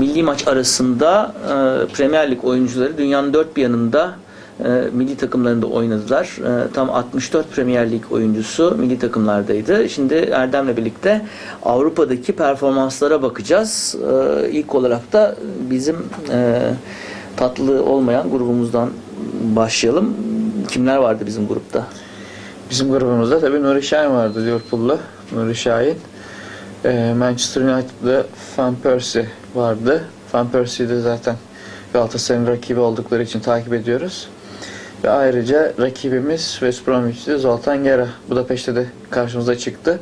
milli maç arasında e, Premier Lig oyuncuları dünyanın dört bir yanında e, milli takımlarında oynadılar. E, tam 64 Premier Lig oyuncusu milli takımlardaydı. Şimdi Erdem'le birlikte Avrupa'daki performanslara bakacağız. E, ilk olarak da bizim e, tatlı olmayan grubumuzdan başlayalım. Kimler vardı bizim grupta? Bizim grubumuzda tabii Nuri Şahin vardı Liverpool'la. Nuri Şahin. Ee, Manchester United'da Van Persie vardı. Van Persie'yi de zaten Galatasaray'ın rakibi oldukları için takip ediyoruz. Ve ayrıca rakibimiz West Bromwich'ti Zoltan Gera. Budapeşte de karşımıza çıktı.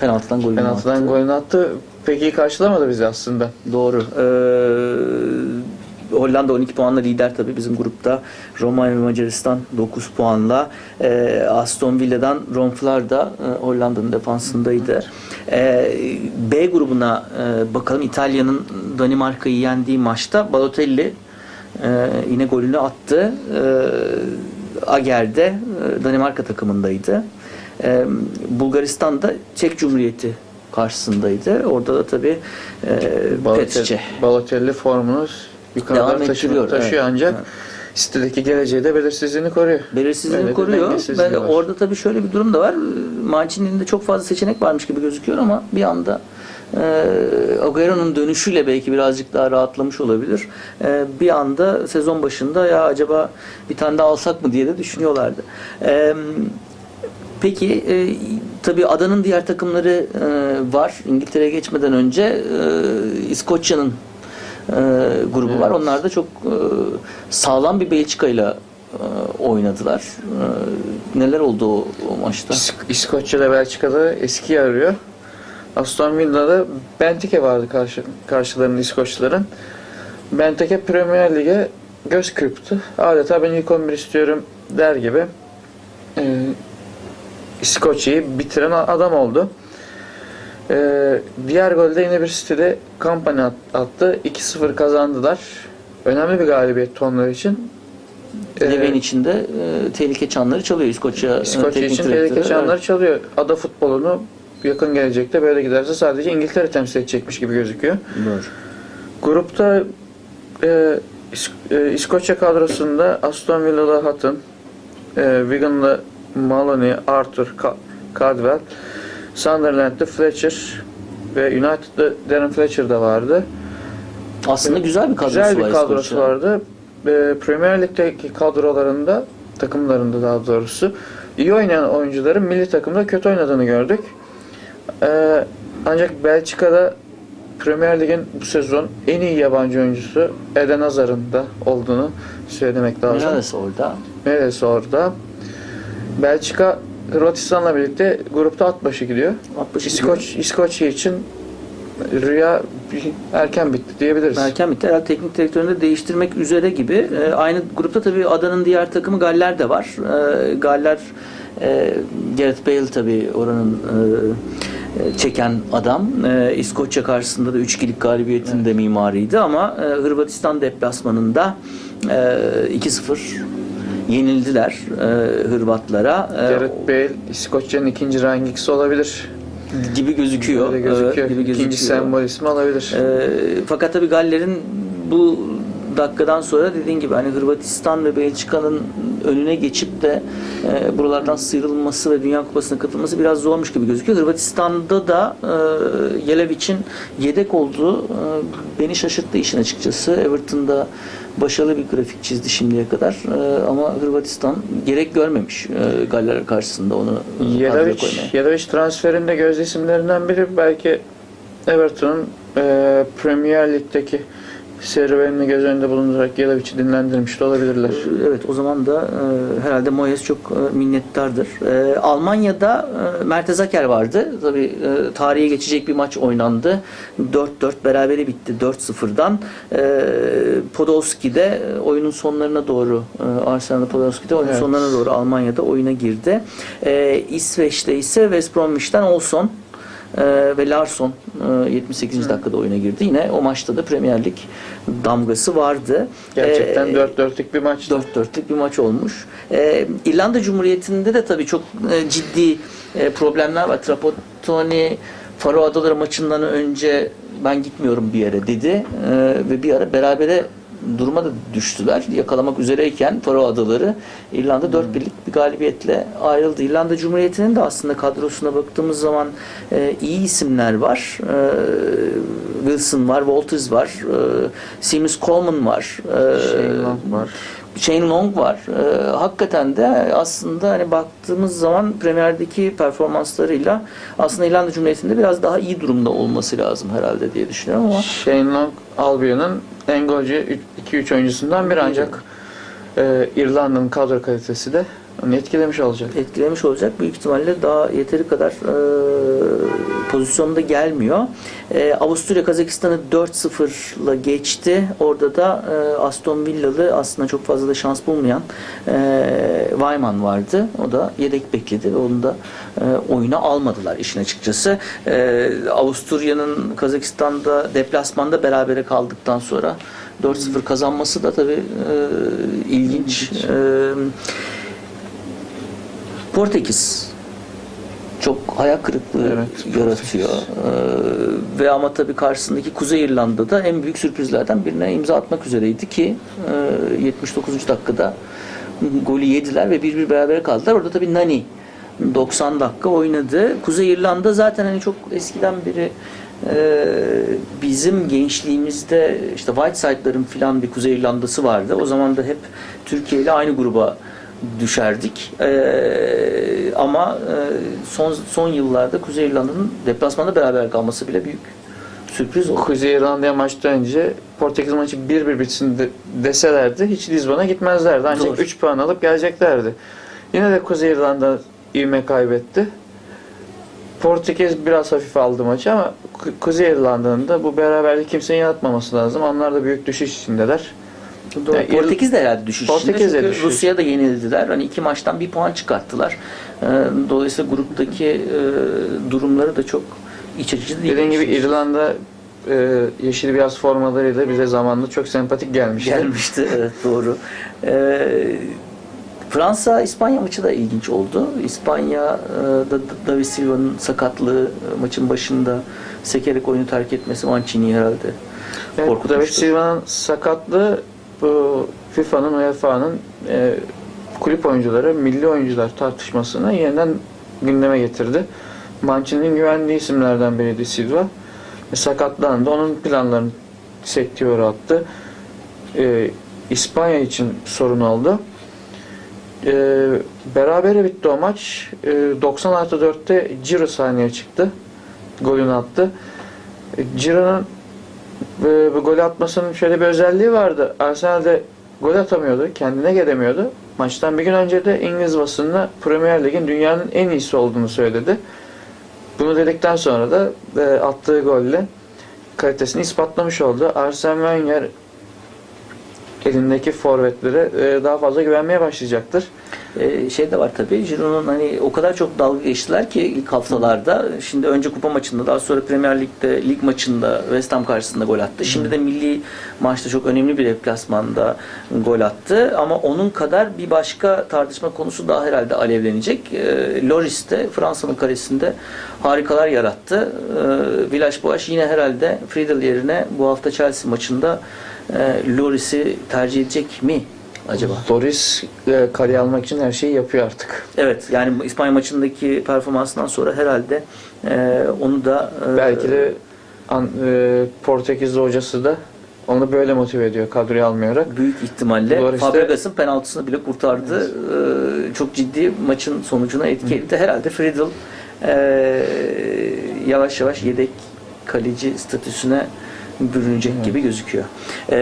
Penaltıdan golünü Penaltıdan attı. golünü attı. Pek iyi karşılamadı bizi aslında. Doğru. Ee, Hollanda 12 puanla lider tabii bizim grupta. Romanya ve Macaristan 9 puanla. Ee, Aston Villa'dan Ron Vlaar da e, Hollanda'nın defansındaydı. Ee, B grubuna e, bakalım. İtalya'nın Danimarka'yı yendiği maçta Balotelli e, yine golünü attı. Ee, Ager'de e, Danimarka takımındaydı. Ee, Bulgaristan'da Çek Cumhuriyeti karşısındaydı. Orada da tabii e. Balotelli, Balotelli formunu yukarıdan Devam taşıyor, ettiriyor, taşıyor evet. ancak Evet. sitedeki geleceği de belirsizliğini koruyor. belirsizliğini Öyle bir koruyor. dengesizliği var. orada tabii şöyle bir durum da var. Mancini'nin de çok fazla seçenek varmış gibi gözüküyor ama bir anda e, Agüero'nun dönüşüyle belki birazcık daha rahatlamış olabilir. E, bir anda sezon başında ya acaba bir tane daha alsak mı diye de düşünüyorlardı. E, Peki e, tabii adanın diğer takımları e, var. İngiltere'ye geçmeden önce e, İskoçya'nın e, grubu Evet. var. Onlar da çok e, sağlam bir Belçika'yla e, oynadılar. E, neler oldu o, o maçta? İsk- İskoçya'da Belçika'da eski arıyor. Aston Villa'da Benteke vardı karşı, karşılarında İskoçluların. Benteke Premier Lig'e göz kırptı. Adeta ben ilk 11 istiyorum der gibi. Ee, İskoçya'yı bitiren adam oldu. Ee, diğer golde yine bir City'de kampanya at- attı. 2-0 kazandılar. Önemli bir galibiyet onlar için. Ee, Leven içinde e, tehlike çanları çalıyor İskoçya, e, İskoçya için tehlike çanları Evet. çalıyor. Ada futbolunu yakın gelecekte böyle giderse sadece İngiltere temsil edecekmiş gibi gözüküyor. Doğru. Grupta e, e, İskoçya kadrosunda Aston Villa'da Hutton, e, Wigan'da Maloney, Arthur, Ka- Caldwell, Sunderland'da Fletcher ve United'da Darren Fletcher de vardı. Aslında güzel bir kadrosu Güzel bir kadrosu vardı. E, Premier Lig'deki kadrolarında, takımlarında daha doğrusu iyi oynayan oyuncuların milli takımda kötü oynadığını gördük. E, ancak Belçika'da Premier Lig'in bu sezon en iyi yabancı oyuncusu Eden Hazard'ın da olduğunu söylemek lazım. Neresi orada? Neresi orada? Belçika Hırvatistan'la birlikte grupta at başı gidiyor. 60 İskoç, İskoçya için rüya erken bitti diyebiliriz. Erken bitti. Herhalde teknik direktörünü de değiştirmek üzere gibi. E, aynı grupta tabii adanın diğer takımı Galler de var. E, Galler e, Gareth Bale tabii oranın e, e, çeken adam. E, İskoçya karşısında da 3-2'lik galibiyetin de mimarıydı ama e, Hırvatistan deplasmanında e, 2-0 yenildiler e, Hırvatlara. E, Gareth Bale İskoçya'nın ikinci rangiksi olabilir. gibi gözüküyor. Böyle gözüküyor. E, gibi İkinci gözüküyor. sembol ismi olabilir. E, fakat tabii Galler'in bu dakikadan sonra dediğin gibi hani Hırvatistan ve Belçika'nın önüne geçip de e, buralardan sıyrılması ve Dünya Kupası'na katılması biraz zormuş gibi gözüküyor. Hırvatistan'da da e, Jelevic'in yedek olduğu e, beni şaşırttı işin açıkçası. Everton'da başarılı bir grafik çizdi şimdiye kadar E, ama Hırvatistan gerek görmemiş e, Galler karşısında onu. Yelovic transferinde göz isimlerinden biri belki Everton'un e, Premier Lig'deki serüvenini göz önünde bulundurarak Yelovic'i dinlendirmiş de olabilirler. Evet o zaman da e, herhalde Moyes çok e, minnettardır. E, Almanya'da e, Mertez Aker vardı. Tabii e, tarihe geçecek bir maç oynandı. 4-4 berabere bitti 4-0'dan. E, Podolski de e, oyunun sonlarına doğru e, Arsenal Podolski de oyunun Evet. sonlarına doğru Almanya'da oyuna girdi. E, İsveç'te ise West Bromwich'ten Olson e, ve Larsson e, 78. dakikada oyuna girdi. Yine o maçta da Premier Lig damgası vardı. Gerçekten E, 4-4'lük bir maçtı. 4-4'lük bir maç olmuş. Ee, İrlanda Cumhuriyeti'nde de tabii çok e, ciddi e, problemler var. Trapattoni Faro Adaları maçından önce ben gitmiyorum bir yere dedi E, ve bir ara berabere duruma da düştüler. Yakalamak üzereyken Faro Adaları İrlanda 4 birlik bir galibiyetle ayrıldı. İrlanda Cumhuriyeti'nin de aslında kadrosuna baktığımız zaman e, iyi isimler var. E, Wilson var, Walters var, e, Seamus Coleman var. e, Shane Long var. Shane Long var. Ee, hakikaten de aslında hani baktığımız zaman Premier'deki performanslarıyla aslında İrlanda Cumhuriyeti'nde biraz daha iyi durumda olması lazım herhalde diye düşünüyorum ama Shane Long Albion'un en golcü 2-3 oyuncusundan biri ancak e, İrlanda'nın kadro kalitesi de onu etkilemiş olacak. etkilemiş olacak. Büyük ihtimalle daha yeteri kadar e, pozisyonda gelmiyor. E, Avusturya Kazakistan'ı 4-0'la geçti. Orada da e, Aston Villalı aslında çok fazla da şans bulmayan e, Weiman vardı. O da yedek bekledi ve onu da e, oyuna almadılar işin açıkçası. E, Avusturya'nın Kazakistan'da deplasmanda berabere kaldıktan sonra 4-0 kazanması da tabii e, ilginç. E, Portekiz çok hayal kırıklığı Evet, yaratıyor. Ee, ve ama tabii karşısındaki Kuzey İrlanda'da en büyük sürprizlerden birine imza atmak üzereydi ki e, 79. dakikada golü yediler ve bir bir beraber kaldılar. Orada tabii Nani 90 dakika oynadı. Kuzey İrlanda zaten hani çok eskiden beri e, bizim gençliğimizde işte Whiteside'ların filan bir Kuzey İrlanda'sı vardı. O zaman da hep Türkiye ile aynı gruba düşerdik. Ee, ama e, son son yıllarda Kuzey İrlanda'nın deplasmanda beraber kalması bile büyük sürpriz oldu. Kuzey İrlanda'ya maçtan önce Portekiz maçı 1-1 bitsin de, deselerdi hiç Lizbon'a gitmezlerdi. Ancak Doğru. 3 puan alıp geleceklerdi. Yine de Kuzey İrlanda ivme kaybetti. Portekiz biraz hafif aldı maçı ama Ku- Kuzey İrlanda'nın da bu beraberlik kimsenin yaratmaması lazım. Onlar da büyük düşüş içindeler. Doğru. Yani Portekiz de herhalde düşüş Portekiz de düşüş. Rusya'ya da yenildiler. Hani iki maçtan bir puan çıkarttılar. Ee, dolayısıyla gruptaki e, durumları da çok iç açıcı değil. Dediğim gibi İrlanda e, yeşil beyaz formalarıyla bize zamanında çok sempatik gelmişti. gelmişti. Evet doğru. Ee, Fransa İspanya maçı da ilginç oldu. İspanya'da David Silva'nın sakatlığı e, maçın başında sekerek oyunu terk etmesi Mancini'yi herhalde Evet, korkutmuştu. David Silva'nın sakatlığı bu FIFA'nın, UEFA'nın e, kulüp oyuncuları, milli oyuncular tartışmasını yeniden gündeme getirdi. Mancini'nin güvendiği isimlerden biriydi Silva. E, sakatlandı. Onun planlarını sekteye attı. E, İspanya için sorun oldu. E, berabere bitti o maç. E, 90 artı 4'te Ciro sahneye çıktı. Golünü attı. E, Ciro'nun bu, bu golü atmasının şöyle bir özelliği vardı. Arsenal'de gol atamıyordu, kendine gelemiyordu. Maçtan bir gün önce de İngiliz basınına Premier Lig'in dünyanın en iyisi olduğunu söyledi. Bunu dedikten sonra da e, attığı golle kalitesini ispatlamış oldu. Arsene Wenger elindeki forvetlere e, daha fazla güvenmeye başlayacaktır. Ee, şey de var tabii. Giroud'un hani o kadar çok dalga geçtiler ki ilk haftalarda. Şimdi önce kupa maçında daha sonra Premier Lig'de lig maçında West Ham karşısında gol attı. Şimdi de milli maçta çok önemli bir deplasmanda gol attı. Ama onun kadar bir başka tartışma konusu daha herhalde alevlenecek. Ee, Loris de Fransa'nın karesinde harikalar yarattı. Ee, Villas-Boas yine herhalde Friedel yerine bu hafta Chelsea maçında e, Loris'i tercih edecek mi acaba? Loris e, kariyer almak için her şeyi yapıyor artık. Evet yani İspanya maçındaki performansından sonra herhalde e, onu da e, Belki de an, e, Portekizli hocası da onu böyle motive ediyor kadroya almayarak. büyük ihtimalle Loris de- Fabregas'ın penaltısını bile kurtardı. E, çok ciddi maçın sonucuna etki etti. Herhalde Friedel e, yavaş yavaş yedek kaleci statüsüne bürünecek gibi gözüküyor. E,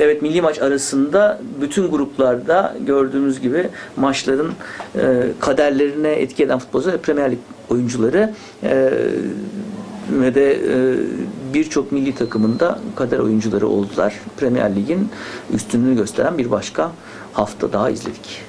evet milli maç arasında bütün gruplarda gördüğümüz gibi maçların e, kaderlerine etki eden futbolcular ve Premier Lig oyuncuları e, ve de e, birçok milli takımında kader oyuncuları oldular. Premier Lig'in üstünlüğünü gösteren bir başka hafta daha izledik.